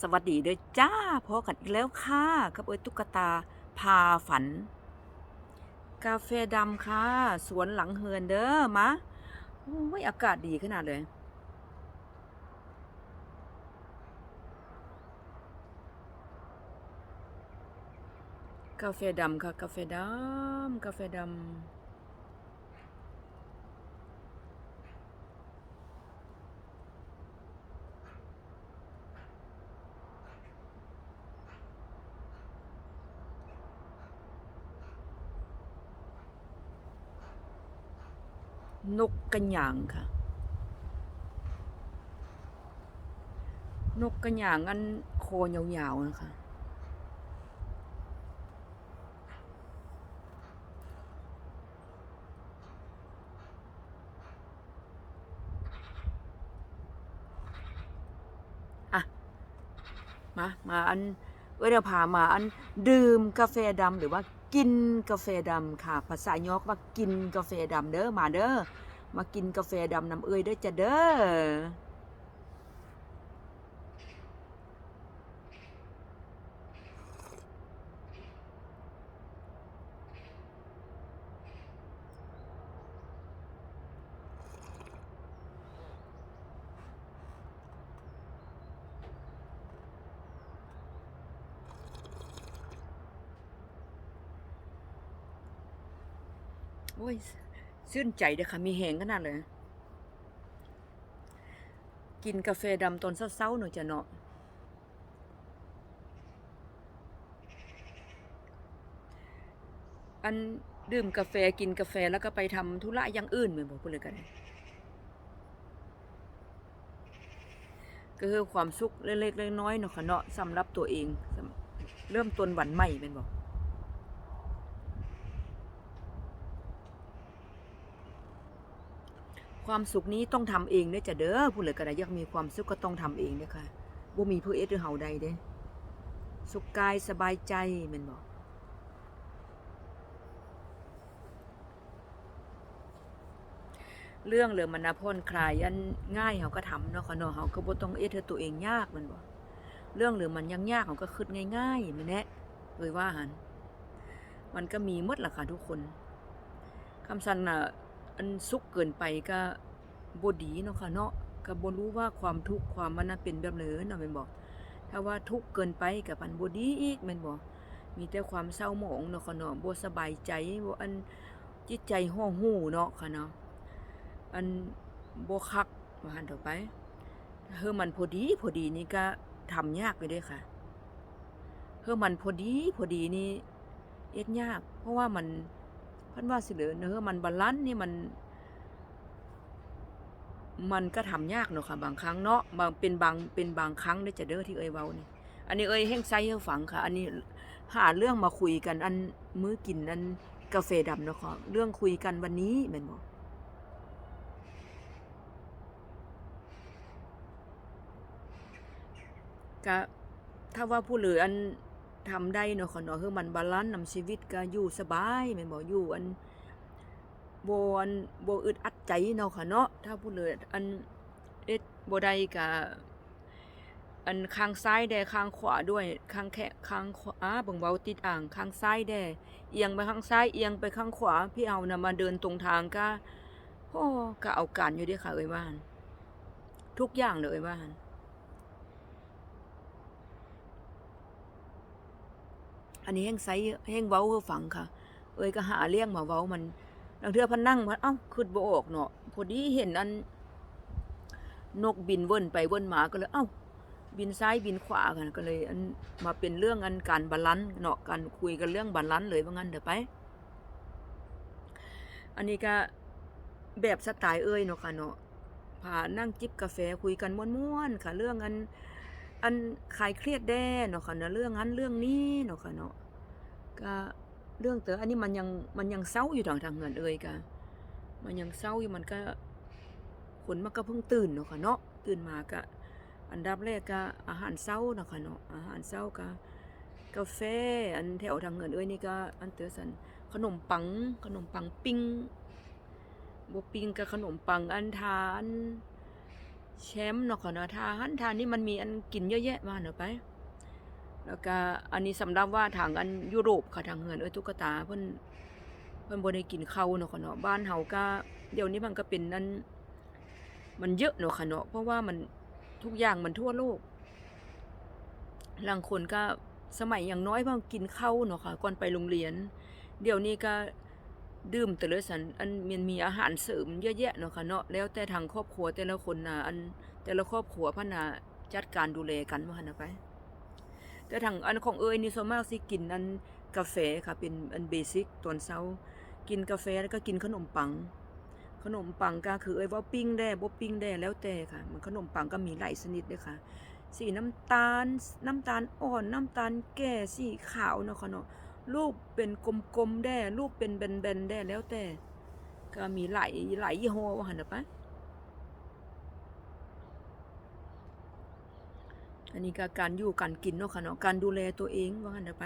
สวัสดีเด้อจ้าพอกันอีกแล้วค่ะกับเอ้ยตุ๊กตาพาฝัน กาแฟดำค่ะ สวนหลังเฮือนเด้อมะโอ้ยอากาศดีขนาดเลย กาแฟดำค่ะ กาแฟดำกาแฟดำ นกกระหยางค่ะ นกกระหยางอันโคยาวๆนะคะ อะ มา มาอันเอ้ยเดี๋ยวพามาอันดื่มกาแฟดำหรือว่า กินกาแฟดำค่ะ ภาษายอกว่ากินกาแฟดำเด้อมาเด้อมากินกาแฟดำน้ำเอ้ยเด้อจะเด้อ อ้ยชื่นใจเด้อค่ะ มีแหงขนาดเลย กินกาแฟดำตอนเช้าๆหน่อยจะเนาะอันดื่มกาแฟกินกาแฟแล้วก็ไปทำธุระอย่างอื่นเหมือนบอกพูดเลยกันก็คือความสุขเล็กๆน้อยๆเนาะค่ะเนาะสำหรับตัวเอง เริ่มต้นวันใหม่เป็นบอก ความสุขนี้ต้องทำเองเด้อจ้ะเด้อผู้เหลือก็ไดอยากมีความสุขก็ต้องทำเองเด้ค่ะบ่มีผู้เอ็ดหรือเฮาใดเด้ สุขกายสบายใจม่นบ่เรื่องเหลือมันนะพ่นคลายอันง่ายเฮาก็ทำเนาะค่ะเนาะเฮาก็บ่ต้องเอ็ดให้ตัวเองยากม่นบ่เรื่องเหลือมันยังยากเฮาก็คิดง่ายๆม่นแหละเอ้ยว่าหันมันก็มีหมดล่ะค่ะทุกคนคำสั่นน่ะ อันสุขเกินไปก็บดีเนาะค่ะเนาะก็บ่รู้ว่าความทุกข์ความมันน่ะเป็นแบบไหนเนาะแม่นบ่ถ้าว่าทุกข์เกินไปก็ปันบ่ดีอีกแม่นบ่มีแต่ความเศร้าหมองเนาะค่ะเนาะบ่สบายใจบ่อันจิตใจห่อหู้เนาะค่ะเนาะอันบ่คักว่าหั่นต่อไปเฮอมันพอดีพอดีนี่ก็ทำยากไปด้อค่ะเฮอมันพอดีพอดีนี่เอ็ดยาก เพราะว่ามัน พันว่าสิเหลือเนื้อมันบาลานซ์นี่มัน มันก็ทำยากเนาะค่ะ บางครั้งเนาะบางเป็นบางเป็นบางครั้งได้จะเด้อที่เอ้ยเว้านี่อันนี้เอ้ยแห้งไซให้ฟังค่ะ อันนี้หาเรื่องมาคุยกัน อันมื้อกินอันกาแฟดำเนาะค่ะเรื่องคุยกันวันนี้แม่นบ่ก็ถ้าว่าผู้เหลืออัน ทำได้เนาะค่ะเนาะคือมันบาลานซ์นำชีวิตก็อยู่สบายแม่นบ่อยู่อันบ่อันบ่อึดอัดใจเนาะค่ะเนาะถ้าผู้เลืออันเอ็ดบ่ได้ก็อันข้างซ้ายแด่ข้างขวาด้วยข้างแค่ข้างขวาเบิ่งเว้าติดอ่างข้างซ้ายแด่เอียงไปข้างซ้ายเอียงไปข้างขวาพี่เอานะมาเดินตรงทางก็โอ้ก็เอาการอยู่เด้ค่ะเอ้ยว่าน ทุกอย่างเลยว่าน อันนี้แห้งไซแห้งเว้าเพื่อฟังค่ะ เอ้ยก็หาเลี้ยงมาเว้ามันบางเทือพันนั่งพันเอ้าขึ้นบ่ออกเนาะพอดีเห็นอัน นกบินเว่นไปเว่นมาก็เลย เอ้า บินซ้ายบินขวากันก็เลยอันมาเป็นเรื่องอันการบาลานซ์เนาะการคุยกันเรื่องบาลานซ์เลยว่างั้นเดี๋ยวไป อันนี้ก็แบบสไตล์เอ้ยเนาะค่ะเนาะพานั่งจิบกาแฟคุยกันม่วนๆค่ะ เรื่องอัน อันคลายเครียดแด้เนาะค่ะเนาะเรื่องนั้นเรื่องนี้เนาะค่ะเนาะก็เรื่องเต๋ออันนี้มันยังมันยังเศร้าอยู่ทางทางเงินเอ่ยก็มันยังเศร้าอยู่มันก็คนมันก็เพิ่งตื่นเนาะค่ะเนาะตื่นมาก็อันดับแรกก็อาหารเช้าเนาะค่ะเนาะอาหารเช้าก็กาแฟอันแถวทางเงินเอ้ยนี่ก็อันเตอสันขนมปังขนมปังปิ้งบ่ปิ้งกับขนมปังอันทาน แชมป์เนาะค่ะเนาะทาหันทานนี่มันมีอันกินเยอะแยะว่าเนาะไป แล้วก็อันนี้สำหรับว่าทางอันยุโรปค่ะทางเฮือนเอ้ยตุ๊กตาเพิ่นเพิ่นบ่ได้กินข้าวเนาะค่ะเนาะบ้านเฮาก็เดี๋ยวนี้มันก็เป็นอันมันเยอะเนาะค่ะเนาะเพราะว่ามันทุกอย่างมันทั่วโลกบางคนก็สมัยอย่างน้อยเพิ่นกินข้าวเนาะค่ะก่อนไปโรงเรียน เดี๋ยวนี้ก็ ดื่มแต่ละสันอันมันมีอาหารเสริมเยอะแยะเนาะค่ะเนาะแล้วแต่ทางครอบครัวแต่ละคนนะอันแต่ละครอบครัวพิ่นน่ะจัดการดูแลกันว่าหันะไป แต่ทางอันของเอ้ยนี่ส่วนมากสิกินอันกาแฟค่ะเป็นอันเบสิกตอนเช้า กินกาแฟแล้วก็กินขนมปัง ขนมปังก็คือเอ้ยว่าปิ้งได้บ่ปิ้งได้แล้วแต่ค่ะ มันขนมปังก็มีหลายชนิดเลยค่ะ สีน้ำตาลน้ำตาลอ่อนน้ำตาลแก่สีขาวเนาะค่ะเนาะ รูปเป็นกลมๆได้ รูปเป็นแบนๆได้แล้วแต่ ก็มีหลายหลายยี่ห้อว่าหันปะอันนี้ก็การอยู่การกินเนาะค่ะเนาะการดูแลตัวเองว่างั้นเถอะไป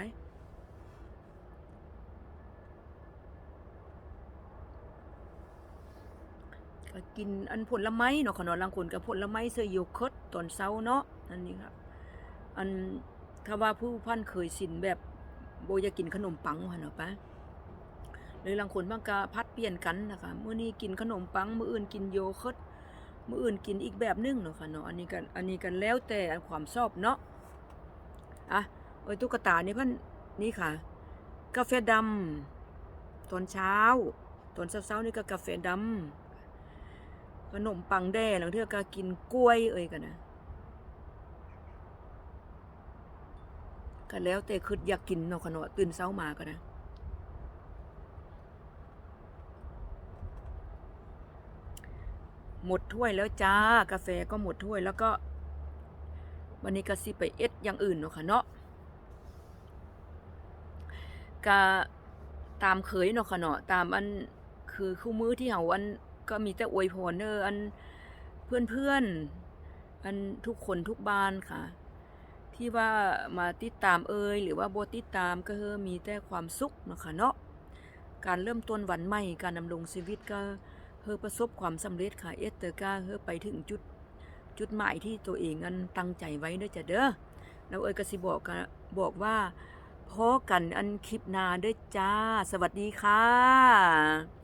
ก็กินอันผลไม้เนาะค่ะเนาะบางคนก็ผลไม้เสื้อโยเกิร์ตตอนเช้าเนาะอันนี้ครับอันถ้าว่าผู้พันเคยสินแบบ โบอยากกินขนมปังวันเนาะปะหรือบางคนบางก็พัดเปลี่ยนกันนะคะมื้อนี้กินขนมปัง มื้ออื่นกินโยเกิร์ตมื้ออื่นกินอีกแบบหนึงเนาะค่ะเนาะอันนี้กันอันนี้กันแล้วแต่ความชอบเนาะอะเอ้ยตุ๊กตานี่พิ่นนี่ค่ะ กาแฟดำตอนเช้า ตอนเช้าๆนี่ก็กาแฟดำขนมปังแด่แล้วเทือก็กินกล้วยเอ้ยกันนะ ก็แล้วแต่คืออยากกินเนาะค่ะเนาะตื่นเช้ามาก็นะหมดถ้วยแล้วจ้ากาแฟก็หมดถ้วยแล้วก็ วันนี้ก็สิไปเอ็ดอย่างอื่นเนาะค่ะเนาะก็ตามเคยเนาะค่ะเนาะตามอันคือคู่มือที่เฮาอันก็มีแต่อวยพรเด้ออันเพื่อนๆอันทุกคนทุกบ้านค่ะ ที่ว่ามาติดตามเอ่ยหรือว่าบ่ติดตามก็คือมีแต่ความสุขนะคะเนาะการเริ่มต้นวันใหม่การดำรงชีวิตก็เพื่อประสบความสำเร็จค่ะเอสเตอร์ก้าเพื่อไปถึงจุดจุดหมายที่ตัวเองนั้นตั้งใจไว้เด้อจ้ะเด้อแล้วเอ้ยก็สิบอกกันบอกว่าพอกันอันคลิปนาเด้อจ้า สวัสดีค่ะ